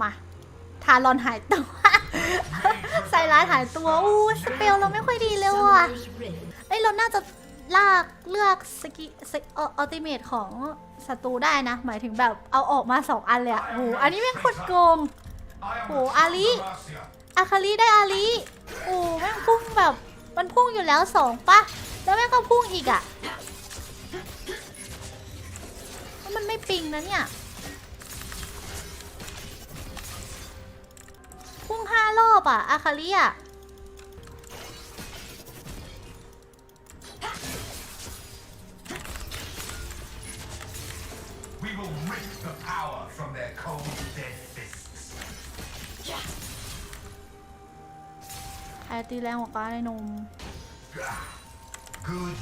มา ทารอนหายตัว ไซร้ายหายตัว อู้สเปลเราไม่ค่อยดีเลยว่ะเอ้ย เราน่าจะลากเลือกสกิสกอัลติเมทของศัตรูได้นะ หมายถึงแบบเอาออกมาสองอันเลยอะโหอันนี้แม่งโคตรโกงโหอาลิอาคาริได้อาลิโอ้แม่งพุ่งแบบมันพุ่งอยู่แล้วสองปะแล้วแม่งก็พุ่งอีกอะมันไม่ปิงนะเนี่ย งห้ารอบอะอาคาริอะ We will rip the power from their cold, dead fists. ใครตีแรงกว่ากันไอ้หนุ่ม Good,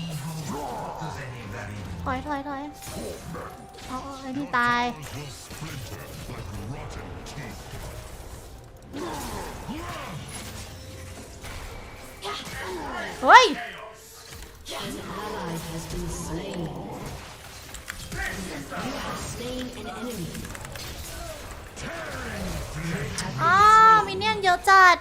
evil. What does any of that even ถอยถอยถอยเอาเอาไอ้นี่ตายเฮ้ย An ally has been slain. You have slain an enemy. อ้าวมินเนี่ยนเยอะจัด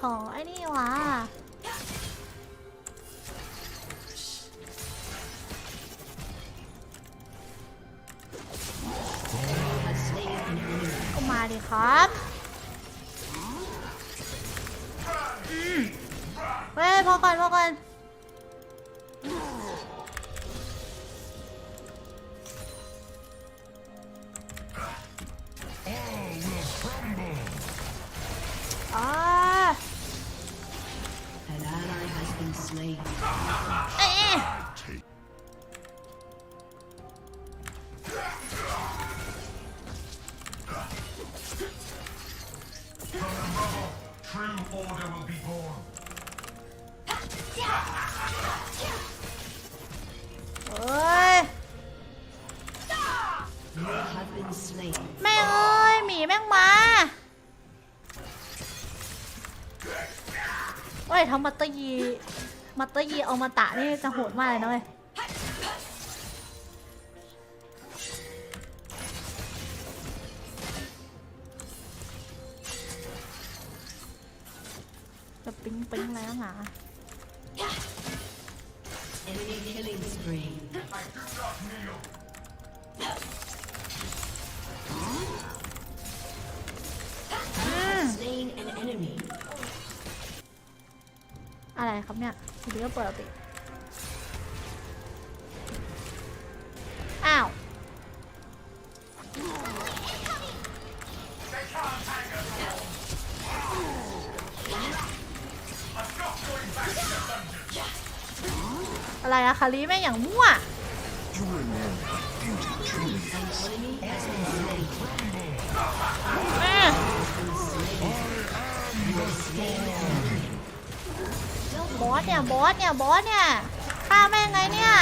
ของไอ้นี่วะก็มาดิครับเฮ้ยพอก่อนพอก่อน แม่งเอ้ยหมีแม่งมาเว้ยทำมัตเตอร์ยีมัตเตอร์ยีเอามาตะนี่จะโหดมากเลยนะเว้ยจะปิ๊งปิ๊งอะไรนักหนา enemy. อะไรครับเนี่ยเดี๋ยวเปิดติอ้าว อะไรอะคารีแม่งอย่างมั่วแม่ บอสเนี่ย บอสเนี่ย บอสเนี่ยฆ่าแม่งไงเนี่ย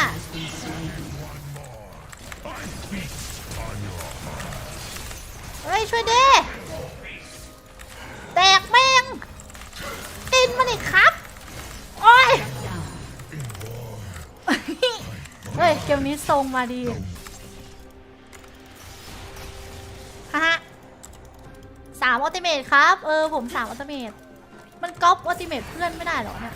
เฮ้ย ช่วยดิแตกแม่งกินมันอีกครับ โอ้ย เฮ้ย เกมนี้ทรงมาดี มอัลติเมทครับ เออ ผมสามอัลติเมทมันก๊อปอัลติเมทเพื่อนไม่ได้หรอเนี่ย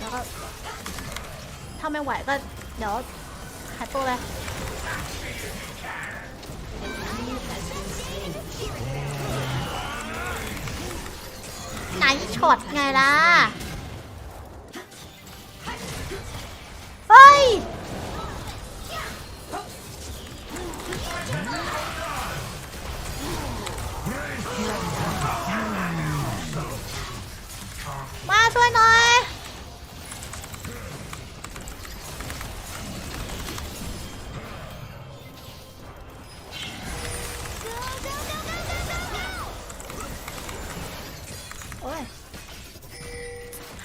แล้วก็ถ้าไม่ไหวก็ เดี๋ยวหายตัวเลยไหนช็อตไงล่ะ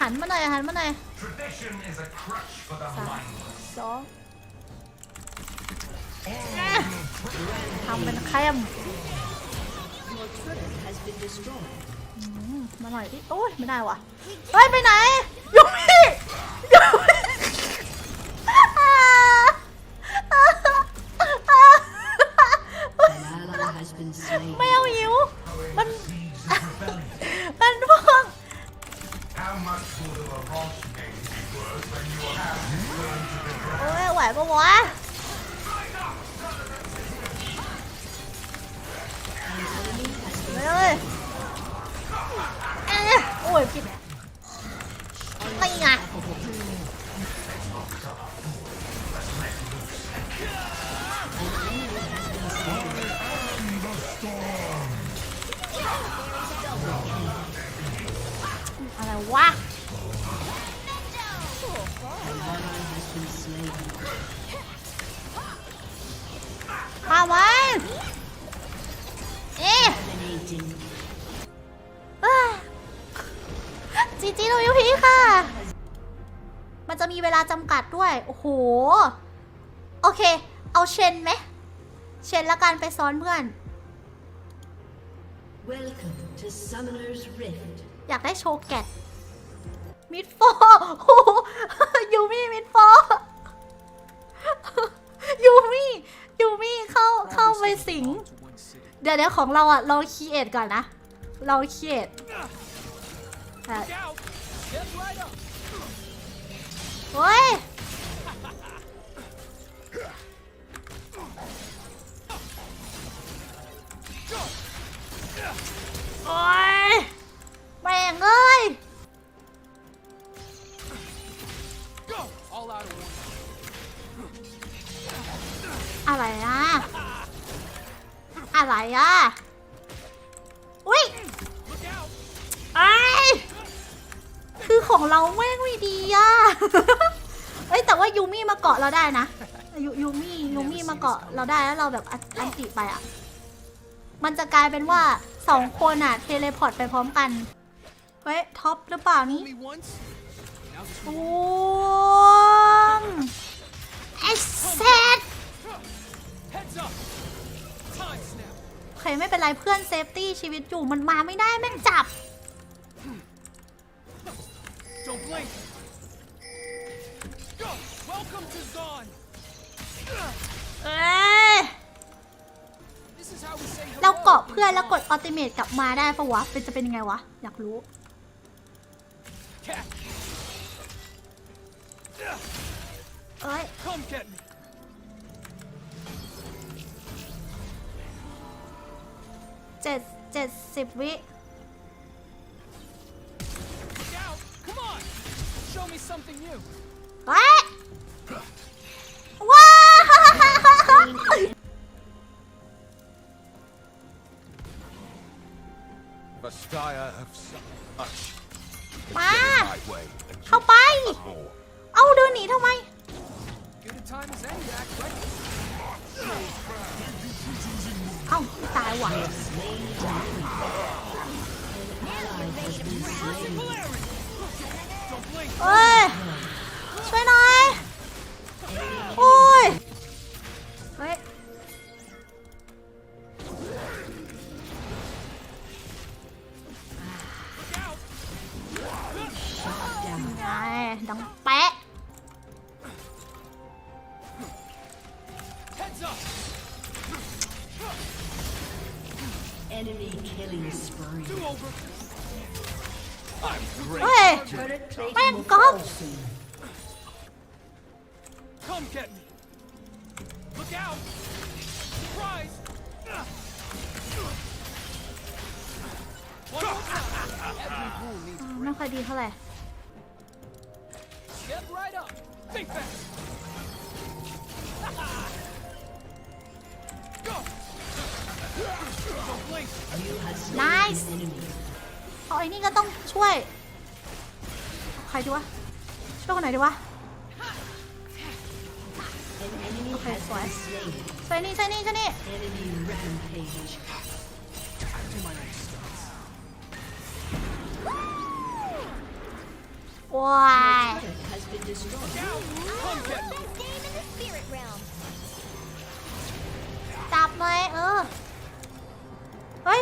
นมาหน่อยหันมาหน่อย Tradition is a crutch for the mindless. สองทำเป็นเข้ม Your turret has been destroyed. มาหน่อยดิโอ้ยไม่ได้ว่ะเฮ้ยไปไหนยูมี่ยูมี่ โอ้ยไหวปะวะ มันจะมีเวลาจำกัดด้วย โอ้โห โอเค เอาเชนไหม เชนละกันไปซ้อนเพื่อน Welcome to Summoner's Rift. อยากได้โชว์แกตมิดโฟร์โอ้โหยูมี่มิดโฟร์ยูมี่ยูมี่เข้าเข้าไปสิง เดี๋ยวเดี๋ยวของเราอะ เราคีเอทก่อนนะ เราคีเอท อะเฮ้ยโอ๊ยแม่งเอ้ยอะไรอะ อะไรอะ อุ้ยไอ้ย คือของเราแม่งไม่ดีอะ เอ้ยแต่ว่ายูมี่มาเกาะเราได้นะยูยูมี่ยูมี่มาเกาะเราได้แล้วเราแบบอันอันติไปอะ มันจะกลายเป็นว่าสองคนอะเทเลพอร์ตไปพร้อมกัน เฮ้ยท็อปหรือเปล่านี่ Only once? Now's the โอ้มไอเซต Heads up! Time snap! โอเคไม่เป็นไรเพื่อนเซฟตี้ชีวิตอยู่มันมาไม่ได้แม่งจับ blink! Go! Welcome to Zaun! เอ้ย This is how we say hello. เราเกาะเพื่อนแล้วกดอัลติเมทกลับมาได้ปะวะเป็นจะเป็นยังไงวะ อยากรู้ Cat, เอ้ย come get me! เจ็ดเจ็ดสิบวิ Show me something new. เฮ้ยว้าว Messiah of such มา my way and เข้าไป more. เอาเดินหนีทำไม Good a time as any to act right. เอ้าตายว่ะ Ally has been slain. Don't blink! เอ้ย ช่วยหน่อย โอ้ย เฮ้ย Look out! ไงดังแปะ Heads up! Enemy killing spree. Do over! I'm great! เฮ้ย Turret plate แม่ง will ก๊อป fall soon. Come get me! Look out! Surprise! One more time! Every rule needs ไม่ค่อยดีเท่าไหร่ Step right up. Think fast. Go. Don't blink. You have slain Nice. เอาไอ้นี่ก็ต้องช่วย ใครดีวะ ช่วยคนไหนดีวะโอเคสวยใช่นี่ใช่นี่ใช่นี่ว้ายจับเลยเออ เฮ้ย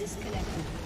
Mrs. Collector.